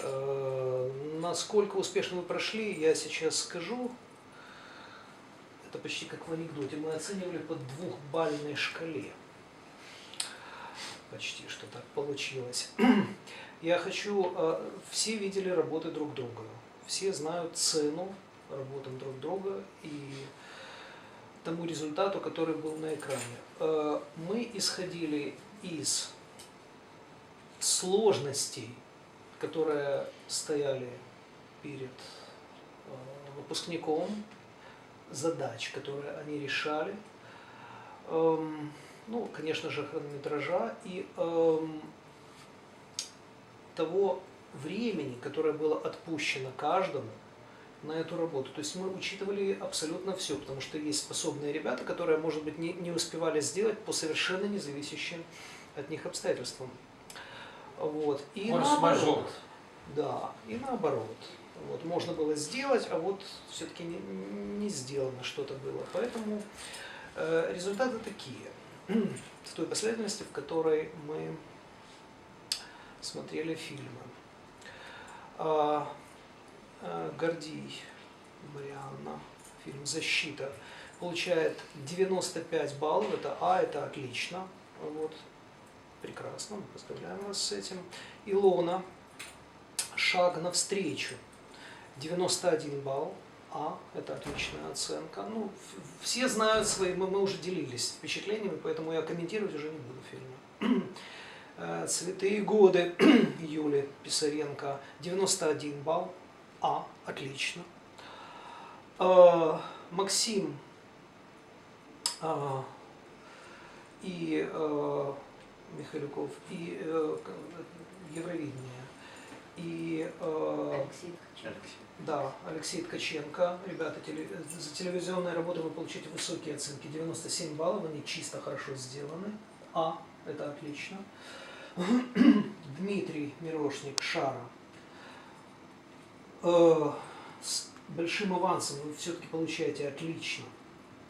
Э, насколько успешно мы прошли, я сейчас скажу. Это почти как в анекдоте. Мы оценивали по двухбальной шкале. Почти что так получилось. Я хочу... Э, все видели работы друг друга. Все знают цену работам друг друга и тому результату, который был на экране. Э, мы исходили из сложностей, которые стояли перед э, выпускником, задач, которые они решали, эм, ну, конечно же, хронометража и эм, того времени, которое было отпущено каждому на эту работу. То есть мы учитывали абсолютно все, потому что есть способные ребята, которые, может быть, не, не успевали сделать по совершенно независящим от них обстоятельствам. Вот. И наоборот. Да, и наоборот. Вот, можно было сделать, а вот все-таки не, не сделано что-то было. Поэтому э, результаты такие. В той последовательности, в которой мы смотрели фильмы. А, а, Гордий Марианна, фильм «Защита», получает 95 баллов, это А, это отлично, вот, прекрасно, мы поздравляем вас с этим. Илона, «Шаг навстречу», 91 балл, А, это отличная оценка. Ну, все знают свои, мы, мы уже делились впечатлениями, поэтому я комментировать уже не буду фильмы. Э, «Цветы и годы» Юли Писаренко, 91 балл, А, отлично. Э, Максим э, и Михалюков, и Евровидение, и Алексей Ткаченко. Да, Алексей Ткаченко. Ребята, теле, за телевизионные работы вы получите высокие оценки. 97 баллов, они чисто хорошо сделаны. А, это отлично. Дмитрий Мирошник, Шара. Э, с большим авансом вы все-таки получаете отлично.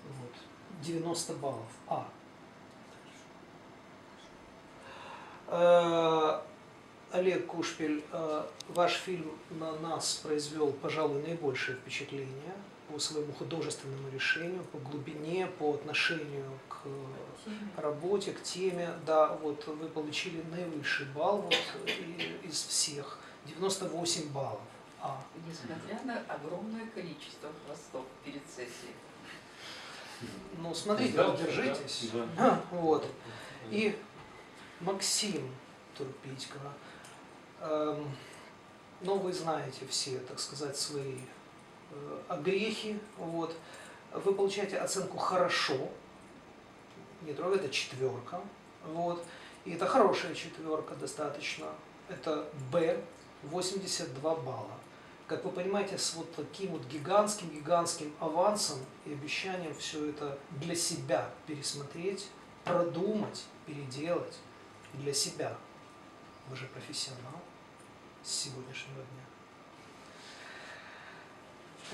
Вот. 90 баллов. А. Э, Олег Кушпель, э, ваш фильм на нас произвел, пожалуй, наибольшее впечатление по своему художественному решению, по глубине, по отношению к работе, к теме. Да, вот вы получили наивысший балл вот, из всех, 98 баллов. А. Несмотря на огромное количество хвостов перед сессией. Ну, смотрите, да, держитесь. Да. А, вот. И Максим Турпитько. Эм, ну, вы знаете все, так сказать, свои э, огрехи. Вот. Вы получаете оценку «хорошо», не тройка, это четверка. Вот. И это хорошая четверка достаточно. Это Б, 82 балла. Как вы понимаете, с вот таким вот гигантским-гигантским авансом и обещанием все это для себя пересмотреть, продумать, переделать для себя. Вы же профессионал с сегодняшнего дня.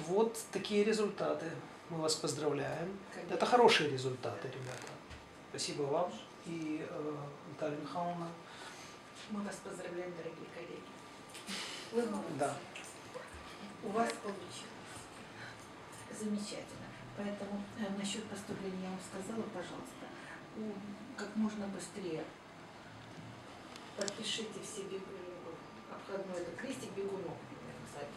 Вот такие результаты. Мы вас поздравляем. Конечно. Это хорошие результаты, ребята. Спасибо вам и э, Наталья Михайловна. Мы вас поздравляем, дорогие коллеги. Вы молодцы. Да. У вас получилось. Замечательно. Поэтому э, насчет поступления я вам сказала, пожалуйста, у, как можно быстрее подпишите в себе э, обходной, это крестик бегунок, написать.